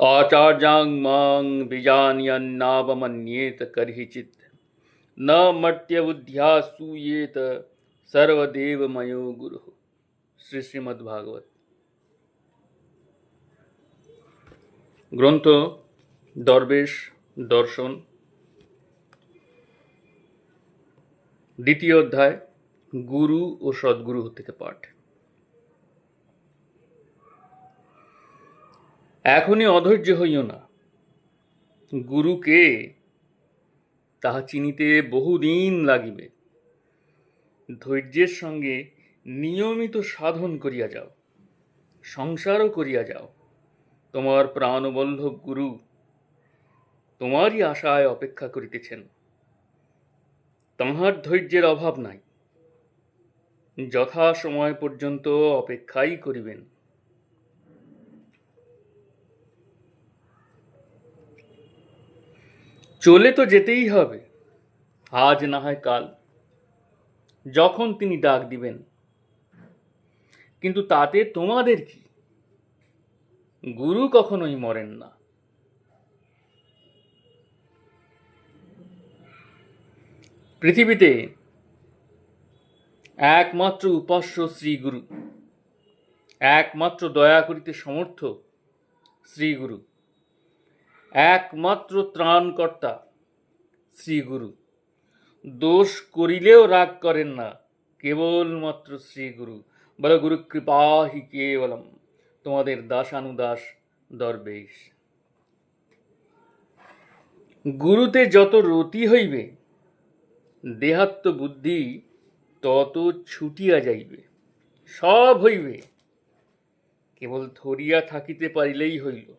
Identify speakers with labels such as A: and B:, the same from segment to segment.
A: आचार्यां मां बीजान्यन्नावमन्येत कर्हिचित् न मर्त्यबुद्ध्या सूयेत सर्वदेवमयो गुरुः শ্রী শ্রীমদ্ ভাগবত গ্রন্থ দরবেশ দর্শন দ্বিতীয় অধ্যায় গুরু ও সদ্গুরু থেকে পাঠ এখনই অধৈর্য হইও না। গুরুকে তাহা চিনিতে বহুদিন লাগিবে। ধৈর্যের সঙ্গে নিয়মিত সাধন করিয়া যাও, সংসারও করিয়া যাও। তোমার প্রাণবল্লভ গুরু তোমারই আশায় অপেক্ষা করিতেছেন। তাহার ধৈর্যের অভাব নাই। যথা সময় পর্যন্ত অপেক্ষাই করিবেন। চলে তো যেতেই হবে। আজ না হয় কাল। যখন তিনি ডাক দিবেন। কিন্তু তাতে তোমাদের কি? গুরু কখনোই মরেন না। পৃথিবীতে একমাত্র উপাস্য শ্রীগুরু। একমাত্র দয়া করিতে সমর্থ শ্রীগুরু। একমাত্র ত্রাণকর্তা শ্রীগুরু দোষ করিলেও রাগ করেন না, কেবলমাত্র শ্রীগুরু বল গুরু কৃপা হি কেবলম, তোমাদের দাসানুদাস দরবেশ। গুরুতে যত রতি হইবে, দেহাত্ম বুদ্ধি তত ছুটিয়া যাইবে। সব হইবে, কেবল ধরিয়া থাকিতে পারিলেই হইল।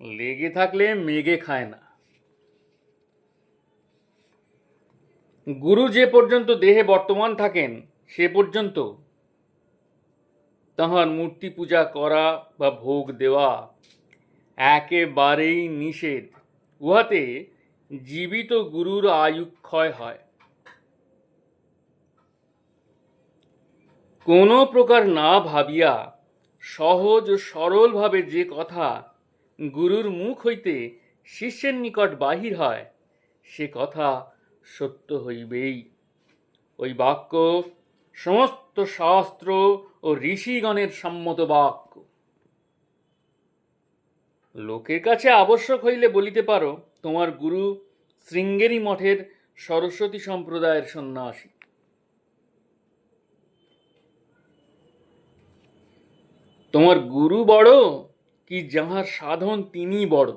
A: লেগে থাকলে মেঘে খায় না। গুরু যে পর্যন্ত দেহে বর্তমান থাকেন, সে পর্যন্ত তাহার মূর্তি পূজা করা বা ভোগ দেওয়া একেবারেই নিষেধ। উহাতে জীবিত গুরুর আয়ু ক্ষয় হয়। কোনো প্রকার না ভাবিয়া সহজ সরলভাবে যে কথা গুরুর মুখ হইতে শিষ্যের নিকট বাহির হয়, সে কথা সত্য হইবেই। ওই বাক্য সমস্ত শাস্ত্র ও ঋষিগণের সম্মত বাক্য। লোকের কাছে আবশ্যক হইলে বলিতে পারো, তোমার গুরু শৃঙ্গেরি মঠের সরস্বতী সম্প্রদায়ের সন্ন্যাসী। তোমার গুরু বড় কি যাহার সাধন তিনি বড়,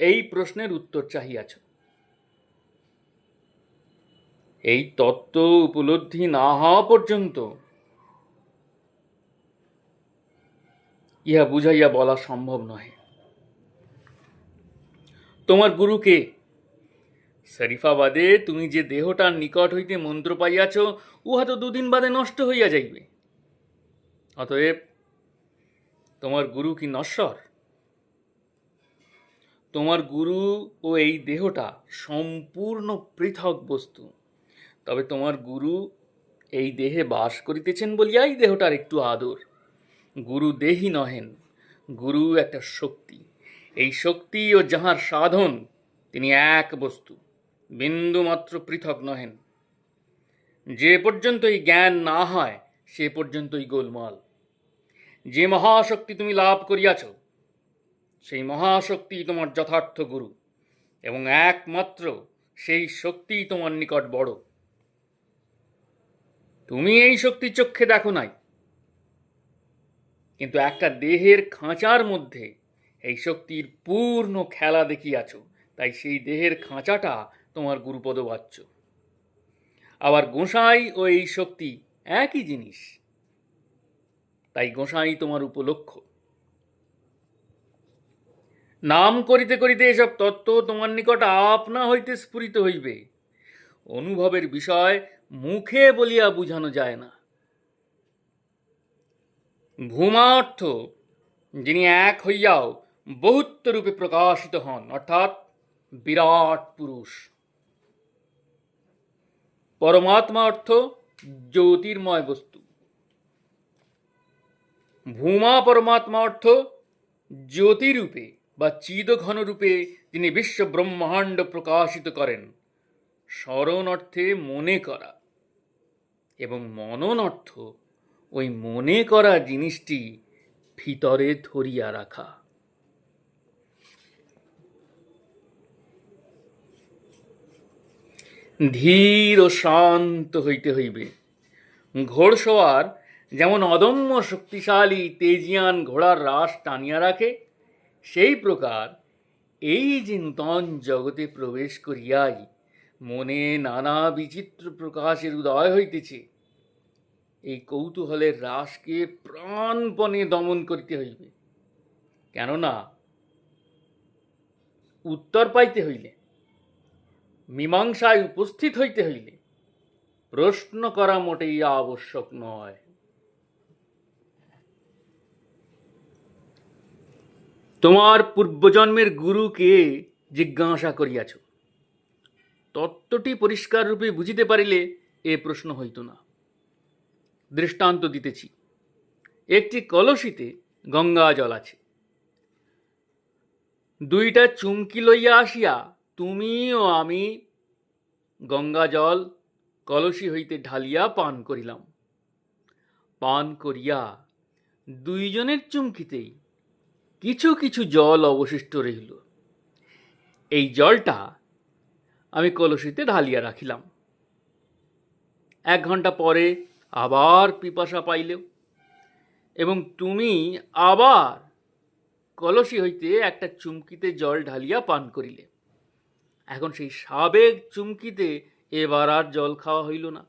A: এই প্রশ্নের উত্তর চাহিয়াছ। এই তত্ত্ব উপলব্ধি না হওয়া পর্যন্ত ইহা বুঝাইয়া বলা সম্ভব নহে। তোমার গুরুকে, শরীফাবাদে তুমি যে দেহটার নিকট হইতে মন্ত্র পাইয়াছ, উহা তো দুদিন বাদে নষ্ট হইয়া যাইবে। অতএব তোমার গুরু কি নশ্বর? তোমার গুরু ও এই দেহটা সম্পূর্ণ পৃথক বস্তু। তবে তোমার গুরু এই দেহে বাস করিতেছেন বলিয়াই দেহটার একটু আদর। গুরু দেহি নহেন, গুরু একটা শক্তি। এই শক্তি ও যাহার সাধন, তিনি এক বস্তু, বিন্দুমাত্র পৃথক নহেন। যে পর্যন্ত এই জ্ঞান না হয়, সে পর্যন্তই গোলমাল। যে মহাশক্তি তুমি লাভ করিয়াছ, সেই মহাশক্তি তোমার যথার্থ গুরু, এবং একমাত্র সেই শক্তি তোমার নিকট বড়। তুমি এই শক্তি চক্ষে দেখো নাই, কিন্তু একটা দেহের খাঁচার মধ্যে এই শক্তির পূর্ণ খেলা দেখিয়াছ, তাই সেই দেহের খাঁচাটা তোমার গুরুপদ বাচ্য আবার গোসাই ও এই শক্তি একই জিনিস তাই গোসাই তোমার উপলক্ষ। নাম করিতে করিতে এসব তত্ত্ব তোমার নিকট আপনা হইতে স্ফুরিত হইবে। অনুভবের বিষয় মুখে বলিয়া বুঝানো যায় না। ভূমা অর্থ যিনি এক হইয়াও বহুত্ব রূপে প্রকাশিত হন, অর্থাৎ বিরাট পুরুষ। পরমাত্মা অর্থ জ্যোতির্ময় বস্তু। ভূমা পরমাত্মা অর্থ জ্যোতিরূপে বা চিদঘন রূপে তিনি বিশ্ব ব্রহ্মাণ্ড প্রকাশিত করেন। স্মরণ অর্থে মনে করা এবং মনন অর্থ ওই মনে করা জিনিসটি ভিতরে ধরিয়া রাখা। ধীর ও শান্ত হইতে হইবে। ঘোড়সওয়ার যেমন অদম্য শক্তিশালী তেজিয়ান ঘোড়ার রাস টানিয়া রাখে, সেই প্রকার এই চিন্তন জগতে প্রবেশ করিয়াই মনে নানা বিচিত্র প্রকাশের উদয় হইতেছে। এই কৌতূহলের রাসকে প্রাণপণে দমন করিতে হইবে। কেননা উত্তর পাইতে হইলে, মীমাংসায় উপস্থিত হইতে হইলে প্রশ্ন করা মোটেই আবশ্যক নয়। তোমার পূর্বজন্মের গুরুকে জিজ্ঞাসা করিয়াছ। তত্ত্বটি পরিষ্কার রূপে বুঝিতে পারিলে এ প্রশ্ন হইত না। দৃষ্টান্ত দিতেছি, একটি কলসিতে গঙ্গা জল আছে। দুইটা চুমকি লইয়া আসিয়া তুমি ও আমি গঙ্গা জল কলসি হইতে ঢালিয়া পান করিলাম। পান করিয়া দুইজনের চুমকিতেই কিছু কিছু জল অবশিষ্ট রইল। এই জলটা আমি কলসিতে ঢালিয়া রাখিলাম। এক ঘণ্টা পরে আবার পিপাসা পাইলেও এবং তুমি আবার কলসি হইতে একটা চুমকিতে জল ঢালিয়া পান করিলে। এখন সেই সাবেক চুমকিতে এবার আর জল খাওয়া হইল না।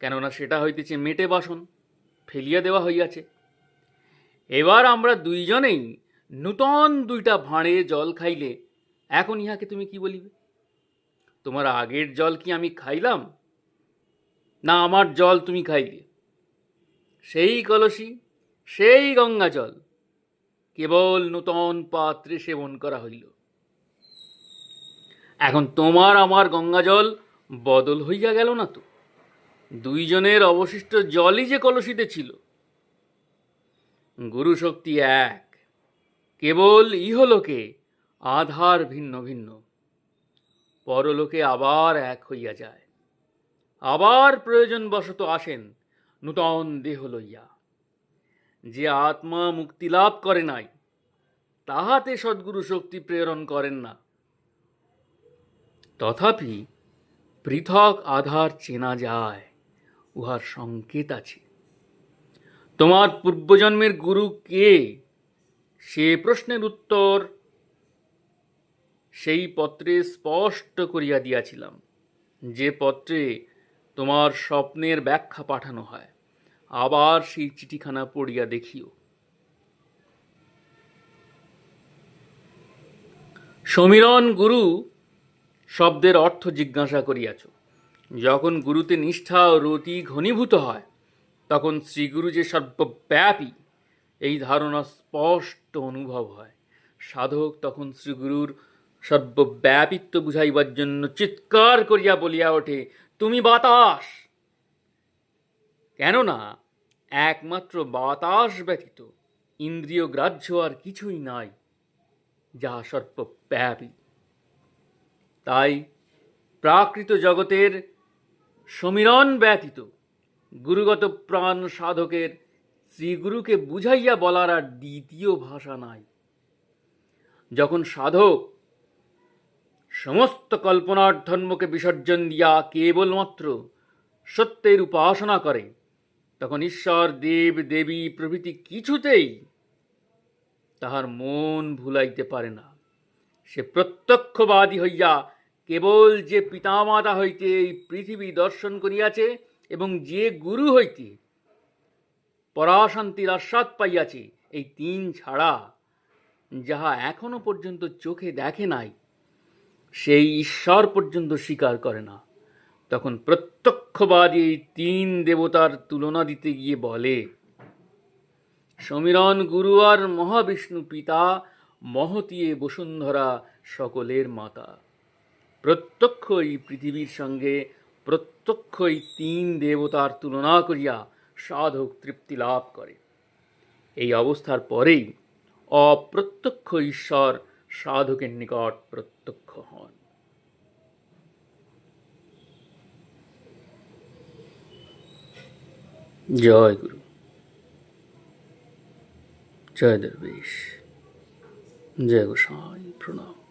A: কেননা সেটা হইতেছে মেটে বাসন, ফেলিয়া দেওয়া হইয়াছে। এবার আমরা দুইজনেই নূতন দুইটা ভাঁড়ে জল খাইলে, এখন ইহাকে তুমি কি বলিবে? তোমার আগের জল কি আমি খাইলাম? না আমার জল তুমি খাইলে। সেই কলসি, সেই গঙ্গা জল, কেবল নূতন পাত্রে সেবন করা হইল। এখন তোমার আমার গঙ্গা জল বদল হইয়া গেল না তো? দুইজনের অবশিষ্ট জলই যে কলসিতে ছিল গুরু শক্তি এক। কেবল ইহলোকে আধার ভিন্ন ভিন্ন। পরলোকে আবার এক হইয়া যায়। আবার প্রয়োজন প্রয়োজনবশত আসেন নূতন দেহ লইয়া। যে আত্মা মুক্তি লাভ করে নাই, তাহাতে সদ্গুরু শক্তি প্রেরণ করেন না। তথাপি পৃথক আধার চেনা যায়, উহার সংকেত আছে। তোমার পূর্বজন্মের গুরু কে? সে প্রশ্নের উত্তর সেই পত্রে স্পষ্ট করিয়া দিয়াছিলাম, যে পত্রে তোমার স্বপ্নের ব্যাখ্যা পাঠানো হয়। আবার সেই চিঠিখানা পড়িয়া দেখিও। সমীরণ গুরু, শব্দের অর্থ জিজ্ঞাসা করিয়াছ। যখন গুরুতে নিষ্ঠা ও রতি ঘনীভূত হয় তখন শ্রীগুরু যে সর্বব্যাপী, এই ধারণা স্পষ্ট অনুভব হয়। সাধক তখন শ্রীগুরুর সর্বব্যাপিত্ব বুঝাইবার জন্য চিৎকার করিয়া বলিয়া ওঠে, তুমি বাতাস! কেননা, একমাত্র বাতাস ব্যতীত ইন্দ্রিয় গ্রাহ্য আর কিছুই নাই, যা সর্বব্যাপী। তাই প্রাকৃত জগতের সমীরণ ব্যতীত গুরুগত প্রাণ সাধকের শ্রীগুরুকে বুঝাইয়া বলার আর দ্বিতীয় ভাষা নাই। যখন সাধক সমস্ত কল্পনার ধর্মকে বিসর্জন দিয়া কেবলমাত্র সত্যের উপাসনা করে, তখন ঈশ্বর দেব, দেবী প্রভৃতি কিছুতেই তাহার মন ভুলাইতে পারে না। সে প্রত্যক্ষবাদী হইয়া কেবল যে পিতামাতা হইতে এই পৃথিবী দর্শন করিয়াছে এবং যে গুরু হইতে পরাশান্তির আস্বাদ পাইয়াছে, এই তিন ছাড়া যাহা এখনও পর্যন্ত চোখে দেখে নাই, সেই ঈশ্বর পর্যন্ত স্বীকার করে না। তখন প্রত্যক্ষবাদী এই তিন দেবতার তুলনা দিতে গিয়ে বলে, সমীরণ গুরু আর মহাবিষ্ণু পিতা, মহতিয়ে বসুন্ধরা সকলের মাতা। প্রত্যক্ষ এই পৃথিবীর সঙ্গে প্রত্যক্ষ এই তিন দেবতার তুলনা করিয়া সাধক তৃপ্তি লাভ করে। এই অবস্থার পরেই অপ্রত্যক্ষ ঈশ্বর সাধকের নিকট প্রত্যক্ষ হন। জয় গুরু। জয় দরবেশ। জয় গোসাই প্রণাম।